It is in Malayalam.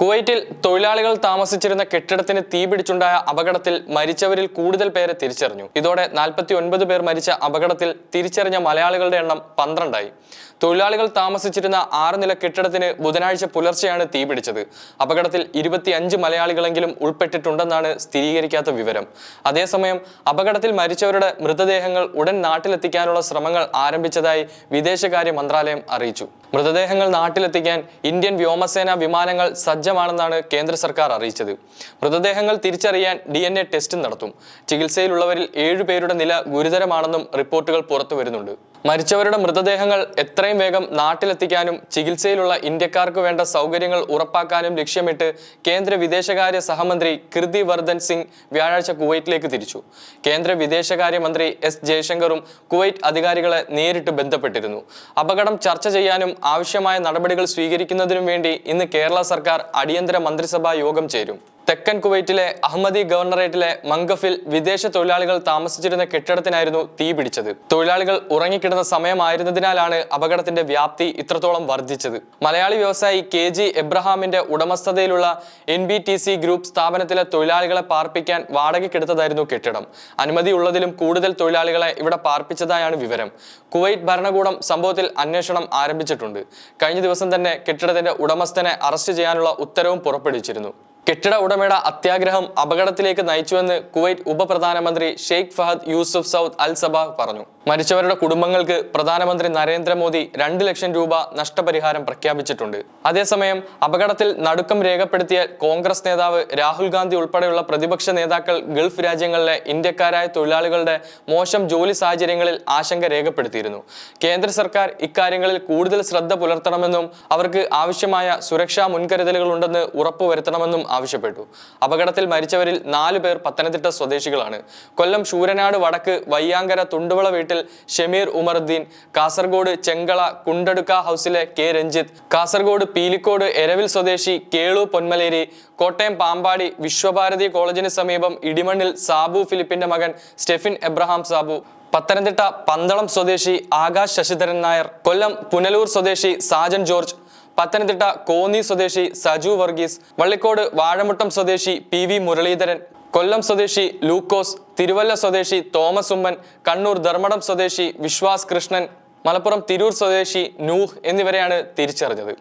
കുവൈറ്റിൽ തൊഴിലാളികൾ താമസിച്ചിരുന്ന കെട്ടിടത്തിന് തീപിടിച്ചുണ്ടായ അപകടത്തിൽ മരിച്ചവരിൽ കൂടുതൽ പേരെ തിരിച്ചറിഞ്ഞു. ഇതോടെ നാൽപ്പത്തി ഒൻപത് പേർ മരിച്ച അപകടത്തിൽ തിരിച്ചറിഞ്ഞ മലയാളികളുടെ എണ്ണം പന്ത്രണ്ടായി. തൊഴിലാളികൾ താമസിച്ചിരുന്ന ആറ് നില കെട്ടിടത്തിന് ബുധനാഴ്ച പുലർച്ചെയാണ് തീപിടിച്ചത് അപകടത്തിൽ ഇരുപത്തിയഞ്ച് മലയാളികളെങ്കിലും ഉൾപ്പെട്ടിട്ടുണ്ടെന്നാണ് സ്ഥിരീകരിക്കാത്ത വിവരം. അതേസമയം അപകടത്തിൽ മരിച്ചവരുടെ മൃതദേഹങ്ങൾ ഉടൻ നാട്ടിലെത്തിക്കാനുള്ള ശ്രമങ്ങൾ ആരംഭിച്ചതായി വിദേശകാര്യ മന്ത്രാലയം അറിയിച്ചു. മൃതദേഹങ്ങൾ നാട്ടിലെത്തിക്കാൻ ഇന്ത്യൻ വ്യോമസേന വിമാനങ്ങൾ സജ്ജമാണെന്നാണ് കേന്ദ്ര സർക്കാർ അറിയിച്ചത്. മൃതദേഹങ്ങൾ തിരിച്ചറിയാൻ ഡി എൻ എ ടെസ്റ്റ് നടത്തും. ചികിത്സയിലുള്ളവരിൽ ഏഴുപേരുടെ നില ഗുരുതരമാണെന്നും റിപ്പോർട്ടുകൾ പുറത്തു വരുന്നുണ്ട് മരിച്ചവരുടെ മൃതദേഹങ്ങൾ എത്രയും വേഗം നാട്ടിലെത്തിക്കാനും ചികിത്സയിലുള്ള ഇന്ത്യക്കാർക്ക് വേണ്ട സൗകര്യങ്ങൾ ഉറപ്പാക്കാനും ലക്ഷ്യമിട്ട് കേന്ദ്ര വിദേശകാര്യ സഹമന്ത്രി കൃതി വർദ്ധൻ സിംഗ് വ്യാഴാഴ്ച കുവൈറ്റിലേക്ക് തിരിച്ചു. കേന്ദ്ര വിദേശകാര്യ മന്ത്രി എസ് ജയശങ്കറും കുവൈറ്റ് അധികാരികളെ നേരിട്ട് ബന്ധപ്പെട്ടിരുന്നു. അപകടം ചർച്ച ചെയ്യാനും ആവശ്യമായ നടപടികൾ സ്വീകരിക്കുന്നതിനും വേണ്ടി ഇന്ന് കേരള സർക്കാർ അടിയന്തര മന്ത്രിസഭാ യോഗം ചേരും. തെക്കൻ കുവൈറ്റിലെ അഹമ്മദി ഗവർണറേറ്റിലെ മംഗഫിൽ വിദേശ തൊഴിലാളികൾ താമസിച്ചിരുന്ന കെട്ടിടത്തിനായിരുന്നു തീ പിടിച്ചത്. തൊഴിലാളികൾ ഉറങ്ങിക്കിടന്ന സമയമായിരുന്നതിനാലാണ് അപകടത്തിന്റെ വ്യാപ്തി ഇത്രത്തോളം വർദ്ധിച്ചത്. മലയാളി വ്യവസായി കെ ജി എബ്രഹാമിന്റെ ഉടമസ്ഥതയിലുള്ള N B T C group സ്ഥാപനത്തിലെ തൊഴിലാളികളെ പാർപ്പിക്കാൻ വാടകയ്ക്കെടുത്തതായിരുന്നു കെട്ടിടം. അനുമതി ഉള്ളതിലും കൂടുതൽ തൊഴിലാളികളെ ഇവിടെ പാർപ്പിച്ചതായാണ് വിവരം. കുവൈറ്റ് ഭരണകൂടം സംഭവത്തിൽ അന്വേഷണം ആരംഭിച്ചിട്ടുണ്ട്. കഴിഞ്ഞ ദിവസം തന്നെ കെട്ടിടത്തിന്റെ ഉടമസ്ഥനെ അറസ്റ്റ് ചെയ്യാനുള്ള ഉത്തരവും പുറപ്പെടുവിച്ചിരുന്നു. കെട്ടിട ഉടമയുടെ അത്യാഗ്രഹം അപകടത്തിലേക്ക് നയിച്ചുവെന്ന് കുവൈറ്റ് ഉപപ്രധാനമന്ത്രി Sheikh Fahad Yousuf Saud Al Sabah പറഞ്ഞു. മരിച്ചവരുടെ കുടുംബങ്ങൾക്ക് പ്രധാനമന്ത്രി നരേന്ദ്രമോദി രണ്ട് ലക്ഷം രൂപ നഷ്ടപരിഹാരം പ്രഖ്യാപിച്ചിട്ടുണ്ട്. അതേസമയം അപകടത്തിൽ നടുക്കം രേഖപ്പെടുത്തിയ കോൺഗ്രസ് നേതാവ് രാഹുൽ ഗാന്ധി ഉൾപ്പെടെയുള്ള പ്രതിപക്ഷ നേതാക്കൾ ഗൾഫ് രാജ്യങ്ങളിലെ ഇന്ത്യക്കാരായ തൊഴിലാളികളുടെ മോശം ജോലി സാഹചര്യങ്ങളിൽ ആശങ്ക രേഖപ്പെടുത്തിയിരുന്നു. കേന്ദ്ര സർക്കാർ ഇക്കാര്യങ്ങളിൽ കൂടുതൽ ശ്രദ്ധ പുലർത്തണമെന്നും അവർക്ക് ആവശ്യമായ സുരക്ഷാ മുൻകരുതലുകൾ ഉണ്ടെന്ന് ഉറപ്പുവരുത്തണമെന്നും ആവശ്യപ്പെട്ടു. അപകടത്തിൽ മരിച്ചവരിൽ നാലു പേർ പത്തനംതിട്ട സ്വദേശികളാണ്. കൊല്ലം ശൂരനാട് വടക്ക് വയ്യാങ്കര തുണ്ടുവള വീട്ടിൽ ഷമീർ ഉമറുദ്ദീൻ കാസർഗോഡ് ചെങ്കള കുണ്ടടുക്ക ഹൗസിലെ കെ രഞ്ജിത്ത് കാസർഗോഡ് പീലിക്കോട് എരവിൽ സ്വദേശി കേളു പൊന്മലേരി കോട്ടയം പാമ്പാടി വിശ്വഭാരതി കോളേജിന് സമീപം ഇടിമണ്ണിൽ സാബു ഫിലിപ്പിന്റെ മകൻ സ്റ്റെഫിൻ എബ്രഹാം സാബു പത്തനംതിട്ട പന്തളം സ്വദേശി ആകാശ് ശശിധരൻ നായർ കൊല്ലം പുനലൂർ സ്വദേശി സാജൻ ജോർജ് പത്തനംതിട്ട കോന്നി സ്വദേശി സജു വർഗീസ് വള്ളിക്കോട് വാഴമുട്ടം സ്വദേശി പി വി മുരളീധരൻ കൊല്ലം സ്വദേശി ലൂക്കോസ് തിരുവല്ല സ്വദേശി തോമസ് ഉമ്മൻ കണ്ണൂർ ധർമ്മടം സ്വദേശി വിശ്വാസ് കൃഷ്ണൻ മലപ്പുറം തിരൂർ സ്വദേശി നൂഹ് എന്നിവരെയാണ് തിരിച്ചറിഞ്ഞത്.